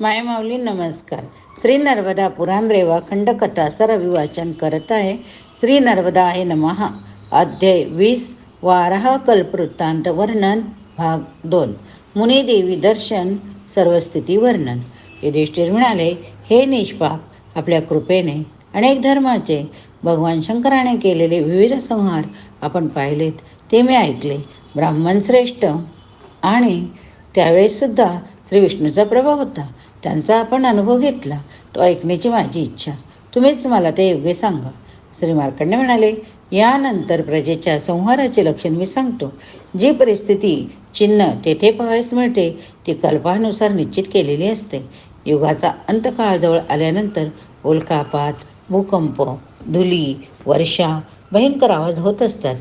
मायमाऊली नमस्कार. श्री नर्मदा पुराण रेवा खंडकथा रविवाचन करत आहे. श्री नर्मदा हे नमहा अध्याय वीस वाराह कल्पवृत्तांत वर्णन भाग दोन. मुनिदेवी दर्शन सर्वस्थिती वर्णन. युधिष्ठिर म्हणाले हे निष्पाप आपल्या कृपेने अनेक धर्माचे भगवान शंकराने केलेले विविध संहार आपण पाहिलेत. ते मी ऐकले. ब्राह्मण श्रेष्ठ आणि त्यावेळेससुद्धा श्री विष्णूचा प्रभाव होता. त्यांचा आपण अनुभव घेतला. तो ऐकण्याची माझी इच्छा. तुम्हीच मला ते योग्य सांगा. श्री मार्कंडे म्हणाले यानंतर प्रजेच्या संहाराचे लक्षण मी सांगतो. जी परिस्थिती चिन्ह तेथे पाहायस मिळते ती कल्पानुसार निश्चित केलेली असते. युगाचा अंतकाळाजवळ आल्यानंतर उल्कापात भूकंप धुली वर्षा भयंकर आवाज होत असतात.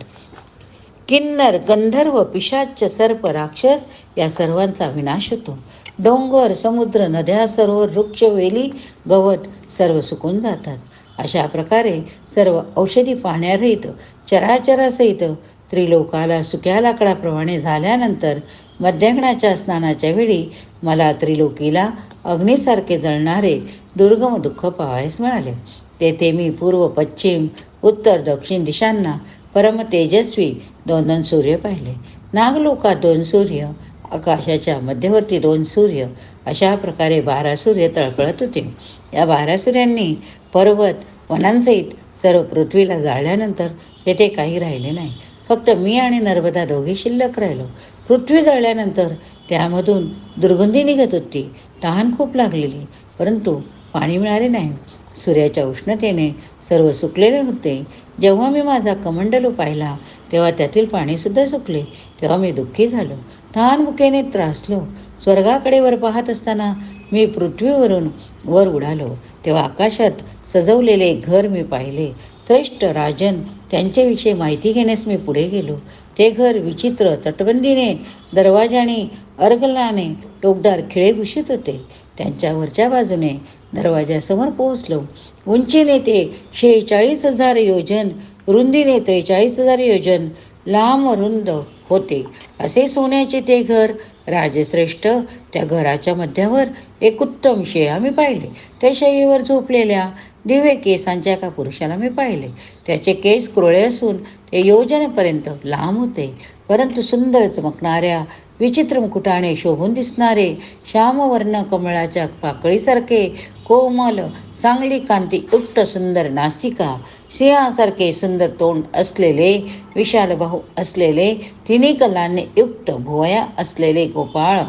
किन्नर गंधर्व पिशाच सर्प राक्षस या सर्वांचा विनाश होतो. डोंगर समुद्र नद्या सरोवर वृक्ष वेली गवत सर्व सुकून जातात. अशा प्रकारे सर्व औषधी पाण्यारहित चराचरासहित त्रिलोकाला सुक्या लाकडाप्रमाणे झाल्यानंतर मध्याग्नाच्या स्नानाच्या वेळी मला त्रिलोकीला अग्नीसारखे जळणारे दुर्गम दुःख पाहायस मिळाले. तेथे मी पूर्व पश्चिम उत्तर दक्षिण दिशांना परम तेजस्वी दोन दोन सूर्य पाहिले. नागलोकात दोन सूर्य आकाशाच्या मध्यवर्ती दोन सूर्य अशा प्रकारे बारा सूर्य तळपळत होते. या बारा सूर्यांनी पर्वत वनांसहित सर्व पृथ्वीला जाळल्यानंतर तेथे काही राहिले नाही. फक्त मी आणि नर्मदा दोघे शिल्लक राहिलो. पृथ्वी जळल्यानंतर त्यामधून दुर्गंधी निघत होती. तहान खूप लागलेली परंतु पाणी मिळाले नाही. सूर्याच्या उष्णतेने सर्व सुकलेले होते. जेव्हा मी माझा कमंडलू पाहिला तेव्हा त्यातील पाणीसुद्धा सुकले. तेव्हा मी दुःखी झालो. तहान भुकेने त्रासलो. स्वर्गाकडे वर पाहत असताना मी पृथ्वीवरून वर उडालो. तेव्हा आकाशात सजवलेले घर मी पाहिले. श्रेष्ठ राजन त्यांच्याविषयी माहिती घेण्यास मी पुढे गेलो. ते घर विचित्र तटबंदीने दरवाजाने अर्गलाने टोकदार खिळे घुशीत होते. त्यांच्या वरच्या बाजूने दरवाजासमोर पोहोचलो. उंचीने ते शेहेचाळीस हजार योजन रुंदीने त्रेचाळीस हजार योजन लांब रुंद होते. असे सोन्याचे ते घर राजश्रेष्ठ त्या घराच्या मध्यावर एक उत्तम शेया मी पाहिले. त्या शय्येवर झोपलेल्या दिवे केसांच्या एका पुरुषाला मी पाहिले. त्याचे केस कुरळे असून ते योजनेपर्यंत लांब होते. परंतु सुंदर चमकणाऱ्या विचित्र मुकुटाने शोभून दिसणारे श्यामवर्ण कमळाच्या पाकळीसारखे कोमल चांगली कांतीयुक्त सुंदर नासिका सिंहासारखे सुंदर तोंड असलेले विशाल असलेले तिन्ही कलांनी युक्त भुवया असलेले गोपाळ.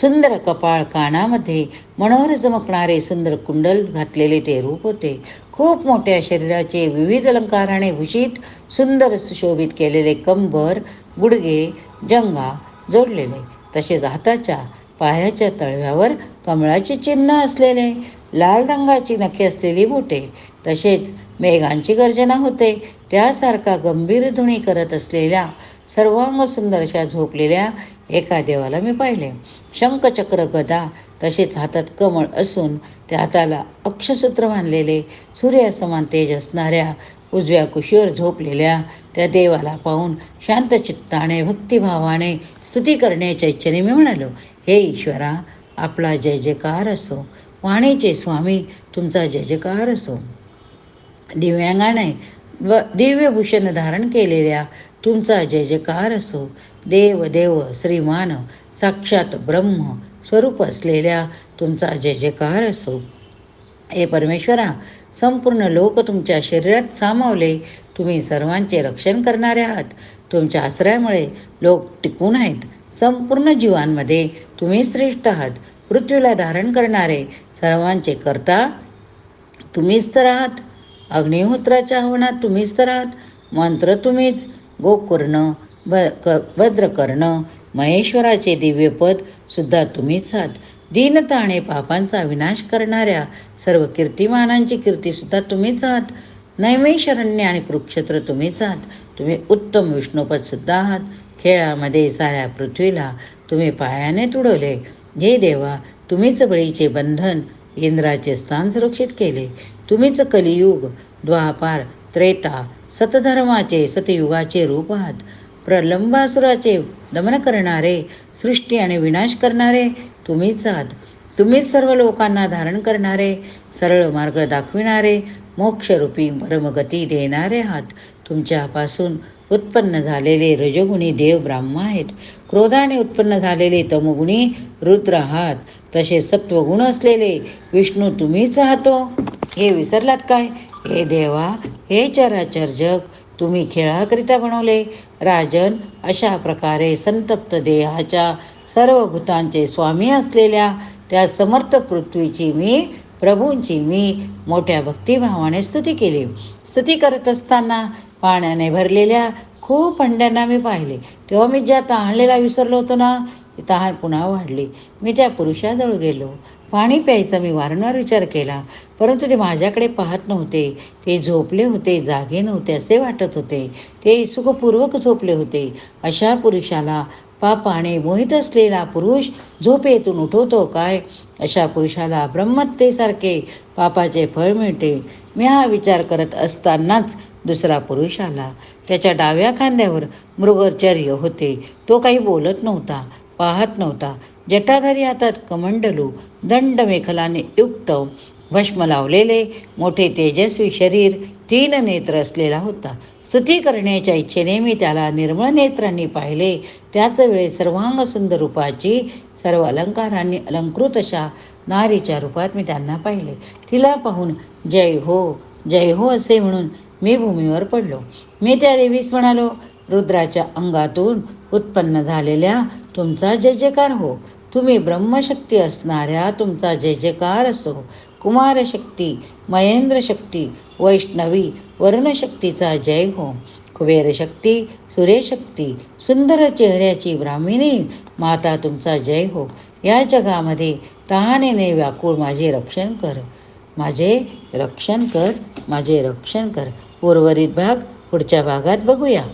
सुंदर कपाळ कानामध्ये मनोहर चमकणारे सुंदर कुंडल घातलेले ते रूप होते. खूप मोठ्या शरीराचे विविध अलंकाराने भूषित सुंदर सुशोभित केलेले कंबर गुडगे जंगा जोडलेले. तसेच हाताच्या पायाच्या तळव्यावर कमळाचे चिन्ह असलेले लाल रंगाची नखे असलेली बोटे. तसेच मेघांची गर्जना होते. त्यासारखा गंभीर धुणी करत असलेल्या सर्वांग सुंदर अशा झोपलेल्या एका देवाला मी पाहिले. शंखचक्र गदा तसेच हातात कमळ असून त्या हाताला अक्षसूत्र मानलेले सूर्यासमान तेज असणाऱ्या उजव्या कुशीवर झोपलेल्या त्या देवाला पाहून शांत चित्ताने भक्तिभावाने स्तुती करण्याच्या इच्छेने मी म्हणालो हे ईश्वरा आपला जय जयकार असो. वाणीचे स्वामी तुमचा जय जयकार असो. दिव्यांगाने व दिव्यभूषण धारण केलेल्या तुमचा जय जयकार असो. देव देव श्रीमान साक्षात ब्रह्म स्वरूप असलेल्या तुमचा जय जयकार असो. हे परमेश्वरा संपूर्ण लोक तुमच्या शरीरात सामावले. तुम्ही सर्वांचे रक्षण करणारे आहात. तुमच्या आश्रयामुळे लोक टिकून आहेत. संपूर्ण जीवांमध्ये तुम्ही श्रेष्ठ आहात. पृथ्वीला धारण करणारे सर्वांचे करता तुम्हीच तर आहात. अग्निहोत्राच्या हवनात तुम्हीच तर आहात. मंत्र तुम्हीच गोकर्ण ब क भद्रकर्ण महेश्वराचे दिव्यपद सुद्धा तुम्हीच आहात. दीनता आणि पापांचा विनाश करणाऱ्या सर्व कीर्तिमानांची कीर्तीसुद्धा तुम्हीच आहात. नैमेशरण्य आणि कुरुक्षेत्र तुम्हीच आहात. तुम्ही उत्तम विष्णुपदसुद्धा आहात. खेळामध्ये साऱ्या पृथ्वीला तुम्ही पायाने तुडवले. हे देवा तुम्हीच बळीचे बंधन इंद्राचे स्थान सुरक्षित केले. तुम्हीच कलियुग द्वापार त्रेता सतधर्माचे सतयुगाचे रूप आहात. प्रलंबासुराचे दमन करणारे सृष्टी आणि विनाश करणारे तुम्हीच आहात. तुम्हीच सर्व लोकांना धारण करणारे सरळ मार्ग दाखविणारे मोक्षरूपी परमगती देणारे आहात. तुमच्यापासून उत्पन्न झालेले रजगुणी देव ब्राह्म आहेत. क्रोधाने उत्पन्न झालेले तमगुणी रुद्र आहात. तसे सत्वगुण असलेले विष्णू तुम्हीच आहातो हे विसरलात काय? हे देवा हे चराचर जग तुम्ही खेळाकरिता बनवले. राजन अशा प्रकारे संतप्त देहाच्या सर्व भूतांचे स्वामी असलेल्या त्या समर्थ पृथ्वीची मी प्रभूंची मी मोठ्या भक्तिभावाने स्तुती केली. स्तुती करत असताना पाण्याने भरलेल्या खूप अंड्यांना मी पाहिले. तेव्हा मी ज्या तहानलेला विसरलो होतो ना तहान पुन्हा वाढली. मी त्या पुरुषाजवळ गेलो. पाणी प्यायचा मी वारंवार विचार केला. परंतु ते माझ्याकडे पाहत नव्हते. ते झोपले होते जागे नव्हते असे वाटत होते. ते सुखपूर्वक झोपले होते. अशा पुरुषाला पापाने मोहित असलेला पुरुष झोपेतून उठवतो काय? अशा पुरुषाला ब्रह्मत्तेसारखे पापाचे फळ मिळते. मी हा विचार करत असतानाच दुसरा पुरुष आला. त्याच्या डाव्या खांद्यावर मृगचर्य होते. तो काही बोलत नव्हता. पाहत नव्हता. जटाधारी हातात कमंडलू दंड मेखलाने युक्त भस्म लावलेले मोठे तेजस्वी शरीर तीन नेत्र असलेला होता. स्तुती करण्याच्या इच्छेने मी त्याला निर्मळ नेत्रांनी पाहिले. त्याच वेळी सर्वांग सुंदर रूपाची सर्व अलंकारांनी अलंकृत अशा नारीच्या रूपात मी त्यांना पाहिले. तिला पाहून जय हो जय हो असे म्हणून मी भूमीवर पडलो. मी त्या देवीस म्हणालो रुद्राच्या अंगातून उत्पन्न झालेल्या तुमचा जय जयकार हो. तुम्ही ब्रह्मशक्ती असणाऱ्या तुमचा जय जयकार असो. कुमारशक्ती महेंद्रशक्ती वैष्णवी वर्णशक्तीचा जय हो. कुबेरशक्ती सुरेशक्ती सुंदर चेहऱ्याची ब्राह्मिणी माता तुमचा जय हो. या जगामध्ये तहानेने व्याकुळ माझे रक्षण कर. माझे रक्षण कर माझे रक्षण कर. उर्वरित भाग पुढच्या भागात बघूया.